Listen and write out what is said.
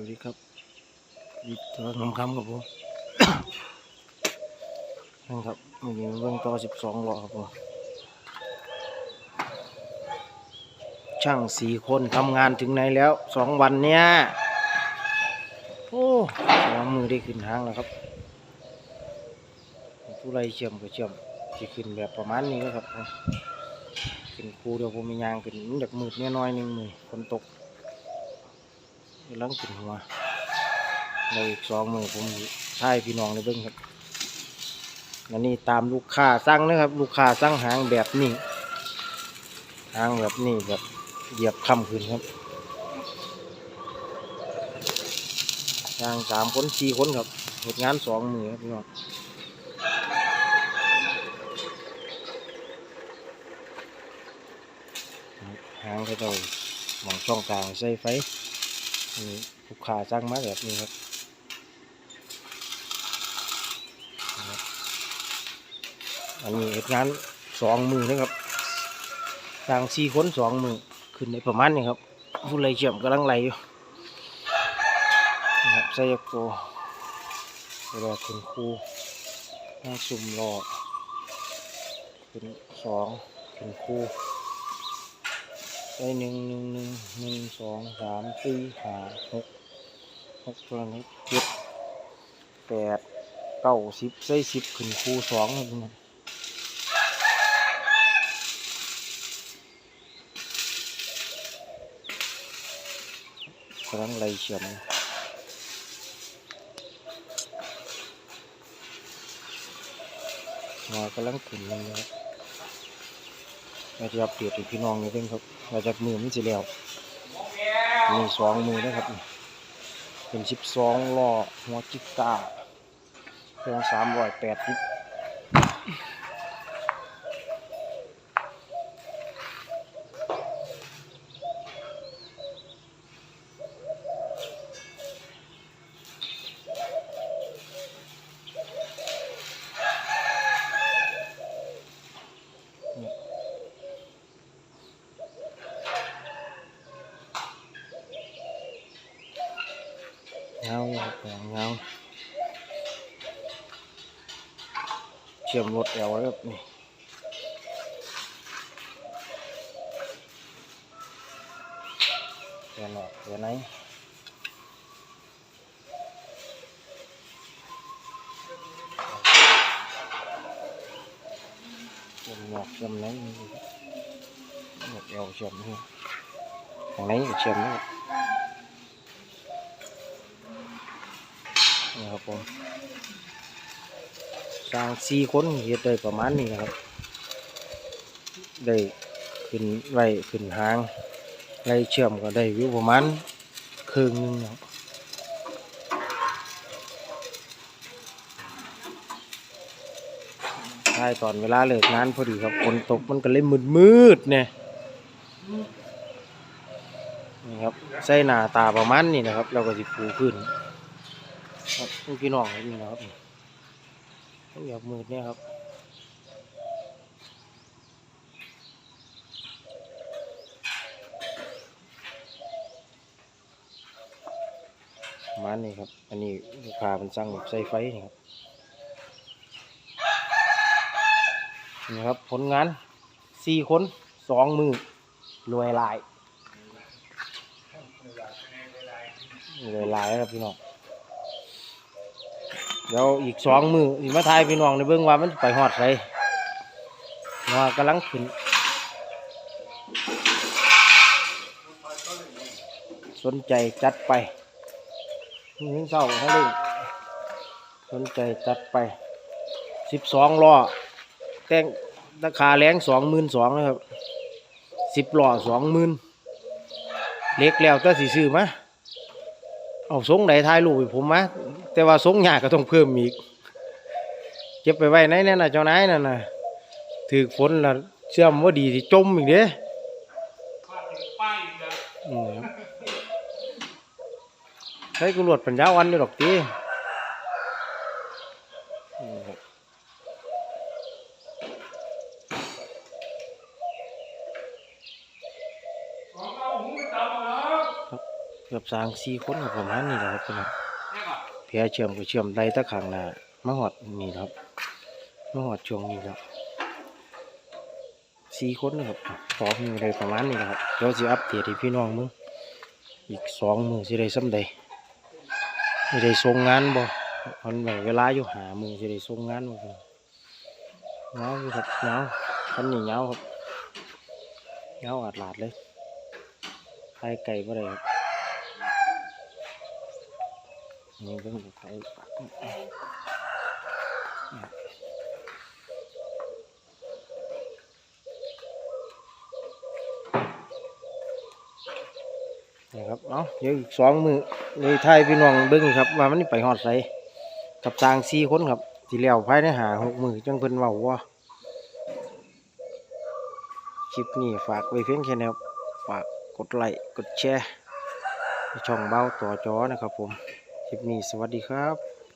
วัสดีครับยิบตัวน้ำคำครับผมนั่นครับวันนี้เบื้องต่อสิบสองหล้อครับผมช่างสี่คนทำงานถึงไหนแล้วสองวันเนี้ยโอ้สองมือได้ขึ้นหางแล้วครับผู้ไรเชื่อมก็เชื่อมที่ขึ้นแบบประมาณนี้แล้วครับขึ้นครูเดียวผมมียางขึ้นมันอยากมืดเนี่ยน้อยหนึ่งมือฝนตก กำลังขึ้นหัวเราอีกสองมือผมใช่พี่น้องในเบิ้งครับอันนี้ตามลูกค้าสั่งนะครับ ลูกค้าสั่งหางแบบนี้หางแบบนี้แบบเหยียบคำขึ้นครับย่างสามคนสี่คนครับเหตุงานสองมือครับพี่น้องหางก็ต้องมองช่องกลางใส่ไฟ นี่ลูกค้าสั่งมาแบบนี้ครับอันนี้เหตุงานสองมือนะครับสั่งสี่คนสองมือขึ้นในประมาณนี้ครับผู้ไรเชื่อมกำลังไหลอยู่นะครับไซยาโกเวลาขึ้นคูห้าซุ่มรอขึ้นสองขึ้นคู ได้หนึ่งหนึ่งหนึ่งหนึ่งสองสามสี่ห้าหกหกตัวนี้เจ็ดแปดเก้าสิบใส่สิบขึ้นคูสองครับนะกำลังไล่เฉียนมากำลังขึ้นเลยนะครับ เราจะอัปเดตให้พี่น้องนี่เพิ่งครับเราจากมือมันสิแล้วมีสองมือนะครับ เป็นสิบสองล้อหัวจิกตาเครื่องสามร้อยแปดสิบ เงาครับเงาเชื่อมรถแอลไว้ครับนี่เดี๋ยวห นอกเดี๋ยวไหนเหยื่อเชื่อมนี่ของไหนก็เชื่อมนี่นี่ครับผมสร้างสี่คนเฮ็ดได้ประมาณนี้นะครับ ได้ขึ้นไว้ขึ้นหางไล่เชื่อมก็ได้วิวประมาณครึ่งนึงนะครับใช่ตอนเวลาเลิกงานพอดีครับฝนตกมันก็เลยมืดมืดเนี่ยนี่ครับใส่หน้าตาประมาณนี้นะครับ เราก็สิปูขึ้น ครับพี่น้องนี่นะครับต้องอย่ามืดเนี่ยครับมาณนี้ครับ อันนี้ลูกค้ามันสั่งแบบใส่ไฟนี่ครับนี่ครับ ผลงานสี่คนสองมือรวยลายรวยลายครับพี่น้อง เดี๋ยวอีกสองมืออีกมาทายพี่น้องในเบื้องว่ามันไปหอดไรว่ากำลังขึ้นสนใจจัดไปนี่เศร้าทั้งเล่นสนใจจัดไปสิบสองล้อแต่งราคาแรงสองหมื่นสองนะครับสิบล้อสองหมื่นเล็กแล้วก็สีซื้อมาเอาทรงไหนทายลูกผมมา แต่ว่าทรงยากก็ต้องเพิ่มอีกเก็บไปไว้ไหนเนี่ยนะเจ้านายนั่นน่ะถือฝนละเชื่อมว่าดีที่จมอีกเด้อืมครับใช้กุหลวดปัญญาวันอยู่ดอกตีอืมครับเกือบสร้างสี่คนก็ประมาณนี้แหละครับพี่น้อง แพรเชื่อมก็เชื่อมได้ตะข้างหน้ามาหอดนี่ครับมาหอดช่วงนี้แล้วสี่คนนะครับต่อมีอะไรประมาณนี้แหละครับเดี๋ยวสิอัปเดตให้พี่น้องมึงอีกสองมือสิได้ซ้ำใดสิได้ส่งงานบ่มันแบ่งเวลาอยู่หามือสิได้ส่งงานบ่เงาอยู่ครับเงาคันนี้เงาครับเงาอาดหลาดเลยใครไก่บ่ได้ครับ นี่เพิ่งจะไปปากนี่ครับ เอาเดี๋ยวอีกสองมือเลยไทยพี่น้องเบิ้งครับ ว่ามันนี่ไปหอดใสกับสางสี่คนครับที่แล้วภายในหาหกมือจังเพิ่นเว้าว่าคลิปนี้ฝากไว้เพียงแค่นี้ครับ ฝากกดไลค์ กดแชร์ช่องเบ้าต่อจอนะครับผม คลิปนี้สวัสดีครับ